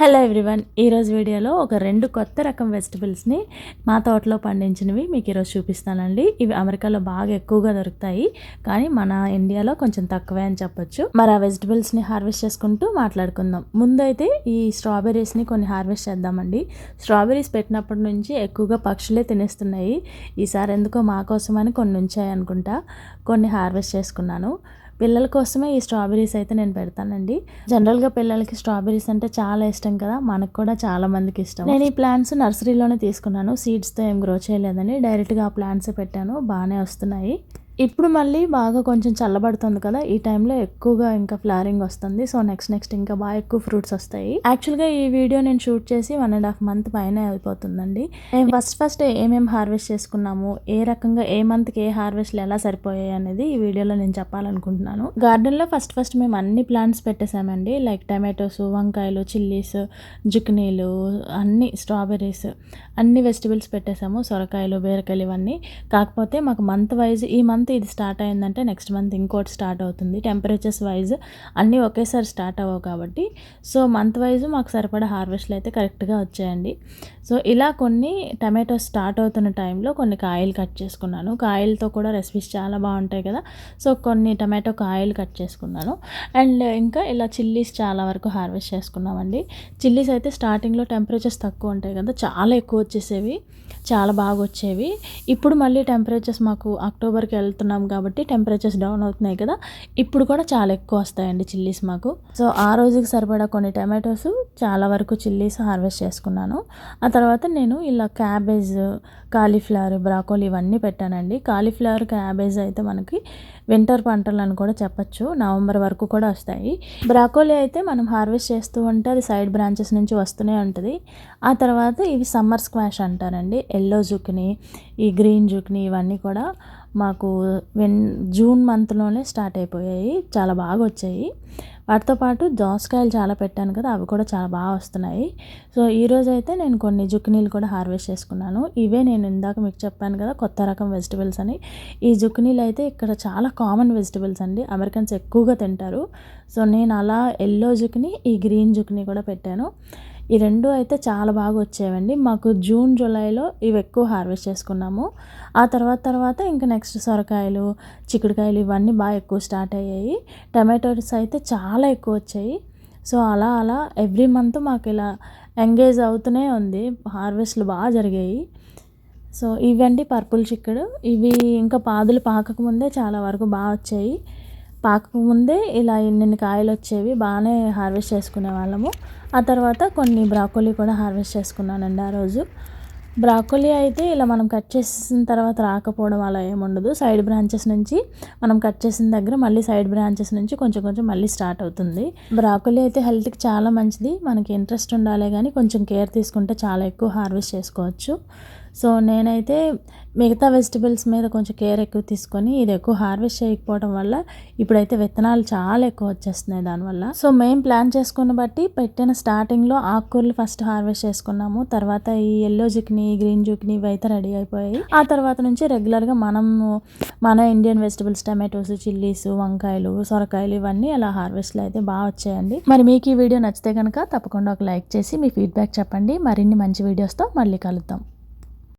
Hello everyone ఈరోజు వీడియోలో ఒక రెండు కొత్త రకం వెజిటబుల్స్ని మా తోటలో పండించినవి మీకు ఈరోజు చూపిస్తానండి. ఇవి అమెరికాలో బాగా ఎక్కువగా దొరుకుతాయి కానీ మన ఇండియాలో కొంచెం తక్కువే అని చెప్పొచ్చు. మరి ఆ వెజిటబుల్స్ని హార్వెస్ట్ చేసుకుంటూ మాట్లాడుకుందాం. ముందైతే ఈ స్ట్రాబెర్రీస్ని కొన్ని హార్వెస్ట్ చేద్దామండి. స్ట్రాబెర్రీస్ పెట్టినప్పటి నుంచి ఎక్కువగా పక్షులే తినేస్తున్నాయి. ఈసారి ఎందుకో మా కోసమని కొన్ని ఉంచాయి అనుకుంటా కొన్ని హార్వెస్ట్ చేసుకున్నాను. పిల్లల కోసమే ఈ స్ట్రాబెరీస్ అయితే నేను పెడతానండి. జనరల్గా పిల్లలకి స్ట్రాబెరీస్ అంటే చాలా ఇష్టం కదా మనకు కూడా చాలా మందికి ఇష్టం. నేను ఈ ప్లాంట్స్ నర్సరీలోనే తీసుకున్నాను సీడ్స్తో ఏం గ్రో చేయలేదని. డైరెక్ట్గా ఆ ప్లాంట్స్ పెట్టాను బాగానే వస్తున్నాయి. ఇప్పుడు మళ్ళీ బాగా కొంచెం చల్లబడుతుంది కదా ఈ టైంలో ఎక్కువగా ఇంకా ఫ్లారింగ్ వస్తుంది. సో నెక్స్ట్ నెక్స్ట్ ఇంకా బాగా ఎక్కువ ఫ్రూట్స్ వస్తాయి. యాక్చువల్గా ఈ వీడియో నేను షూట్ చేసి వన్ అండ్ హాఫ్ మంత్ పైన అయిపోతుందండి. నేను ఫస్ట్ ఫస్ట్ ఏమేమి హార్వెస్ట్ చేసుకున్నాము ఏ రకంగా ఏ మంత్కి ఏ హార్వెస్ట్లు ఎలా సరిపోయాయి అనేది ఈ వీడియోలో నేను చెప్పాలనుకుంటున్నాను. గార్డెన్లో ఫస్ట్ ఫస్ట్ మేము అన్ని ప్లాంట్స్ పెట్టేసామండి లైక్ టమాటోస్ వంకాయలు చిల్లీస్ జుక్నీలు అన్ని స్ట్రాబెర్రీస్ అన్ని వెజిటబుల్స్ పెట్టేసాము సొరకాయలు బీరకాయలు ఇవన్నీ. కాకపోతే మాకు మంత్ వైజ్ ఈ మంత్ ఇది స్టార్ట్ అయిందంటే నెక్స్ట్ మంత్ ఇంకోటి స్టార్ట్ అవుతుంది. టెంపరేచర్స్ వైజ్ అన్నీ ఒకేసారి స్టార్ట్ అవ్వవు కాబట్టి. సో మంత్ వైజ్ మాకు సరిపడా హార్వెస్ట్లు అయితే కరెక్ట్గా వచ్చాయండి. సో ఇలా కొన్ని టమాటోస్ స్టార్ట్ అవుతున్న టైంలో కొన్ని కాయలు కట్ చేసుకున్నాను. కాయలతో కూడా రెసిపీస్ చాలా బాగుంటాయి కదా. సో కొన్ని టమాటో కాయలు కట్ చేసుకున్నాను. అండ్ ఇంకా ఇలా చిల్లీస్ చాలా వరకు హార్వెస్ట్ చేసుకున్నామండి. చిల్లీస్ అయితే స్టార్టింగ్లో టెంపరేచర్స్ తక్కువ ఉంటాయి కదా. చాలా ఎక్కువ వచ్చేసేవి. చాలా బాగా వచ్చేవి ఇప్పుడు మళ్ళీ టెంపరేచర్స్ మాకు అక్టోబర్కి వెళ్తున్నాం కాబట్టి టెంపరేచర్స్ డౌన్ అవుతున్నాయి కదా. ఇప్పుడు కూడా చాలా ఎక్కువ వస్తాయండి చిల్లీస్ మాకు. సో ఆ రోజుకి సరిపడా కొన్ని టమాటోస్ చాలా వరకు చిల్లీస్ హార్వెస్ట్ చేసుకున్నాను. ఆ తర్వాత నేను ఇలా క్యాబేజ్ కాలీఫ్లవర్ బ్రాకోలీ ఇవన్నీ పెట్టానండి. కాలీఫ్లవర్ క్యాబేజ్ అయితే మనకి వింటర్ పంటలు అని కూడా చెప్పచ్చు. నవంబర్ వరకు కూడా వస్తాయి. బ్రాకోలీ అయితే మనం హార్వెస్ట్ చేస్తూ ఉంటే అది సైడ్ బ్రాంచెస్ నుంచి వస్తూనే ఉంటుంది. ఆ తర్వాత ఇవి సమ్మర్ స్క్వాష్ అంటారండి. ఎల్లో జుక్ని ఈ గ్రీన్ జుక్ని ఇవన్నీ కూడా మాకు వెన్ జూన్ మంత్లోనే స్టార్ట్ అయిపోయాయి. చాలా బాగా వచ్చాయి. వాటితో పాటు దోసకాయలు చాలా పెట్టాను కదా అవి కూడా చాలా బాగా వస్తున్నాయి. సో ఈరోజు అయితే నేను కొన్ని జుక్నీలు కూడా హార్వెస్ట్ చేసుకున్నాను. ఇవే నేను ఇందాక మీకు చెప్పాను కదా కొత్త రకం వెజిటబుల్స్ అని. ఈ జుక్నీలు అయితే ఇక్కడ చాలా కామన్ వెజిటబుల్స్ అండి. అమెరికన్స్ ఎక్కువగా తింటారు. సో నేను అలా ఎల్లో జుక్ని ఈ గ్రీన్ జుక్ని కూడా పెట్టాను. ఈ రెండు అయితే చాలా బాగా వచ్చేవండి. మాకు జూన్ జూలైలో ఇవి ఎక్కువ హార్వెస్ట్ చేసుకున్నాము. ఆ తర్వాత తర్వాత ఇంకా నెక్స్ట్ సొరకాయలు చిక్కుడుకాయలు ఇవన్నీ బాగా ఎక్కువ స్టార్ట్ అయ్యాయి. టమాటోస్ అయితే చాలా ఎక్కువ వచ్చాయి. సో అలా అలా ఎవ్రీ మంత్ మాకు ఇలా ఎంగేజ్ అవుతూనే ఉంది. హార్వెస్ట్లు బాగా జరిగాయి. సో ఇవండి పర్పుల్ చిక్కుడు. ఇవి ఇంకా పాదులు పాకకముందే చాలా వరకు బాగా వచ్చాయి. పాకముందే ఇలా ఎన్నెన్ని కాయలు వచ్చేవి బాగానే హార్వెస్ట్ చేసుకునే వాళ్ళము. ఆ తర్వాత కొన్ని బ్రాకోలీ కూడా హార్వెస్ట్ చేసుకున్నానండి ఆ రోజు. బ్రాకోలీ అయితే ఇలా మనం కట్ చేసిన తర్వాత రాకపోవడం అలా ఏముండదు. సైడ్ బ్రాంచెస్ నుంచి మనం కట్ చేసిన దగ్గర మళ్ళీ సైడ్ బ్రాంచెస్ నుంచి కొంచెం కొంచెం మళ్ళీ స్టార్ట్ అవుతుంది. బ్రాకోలీ అయితే హెల్త్కి చాలా మంచిది. మనకి ఇంట్రెస్ట్ ఉండాలి కానీ కొంచెం కేర్ తీసుకుంటే చాలా ఎక్కువ హార్వెస్ట్ చేసుకోవచ్చు. సో నేనైతే మిగతా వెజిటబుల్స్ మీద కొంచెం కేర్ ఎక్కువ తీసుకొని ఇది ఎక్కువ హార్వెస్ట్ చేయకపోవడం వల్ల ఇప్పుడైతే విత్తనాలు చాలా ఎక్కువ వచ్చేస్తున్నాయి దానివల్ల. సో మేము ప్లాన్ చేసుకున్న బట్టి పెట్టిన స్టార్టింగ్లో ఆకుకూరలు ఫస్ట్ హార్వెస్ట్ చేసుకున్నాము. తర్వాత ఈ ఎల్లో జుక్ని గ్రీన్ జుక్ని ఇవి అయితే రెడీ అయిపోయాయి. ఆ తర్వాత నుంచి రెగ్యులర్గా మనము మన ఇండియన్ వెజిటబుల్స్ టమాటోస్ చిల్లీస్ వంకాయలు సొరకాయలు ఇవన్నీ అలా హార్వెస్ట్లు అయితే బాగా వచ్చాయండి. మరి మీకు ఈ వీడియో నచ్చితే కనుక తప్పకుండా ఒక లైక్ చేసి మీ ఫీడ్బ్యాక్ చెప్పండి. మరిన్ని మంచి వీడియోస్తో మళ్ళీ కలుద్దాం.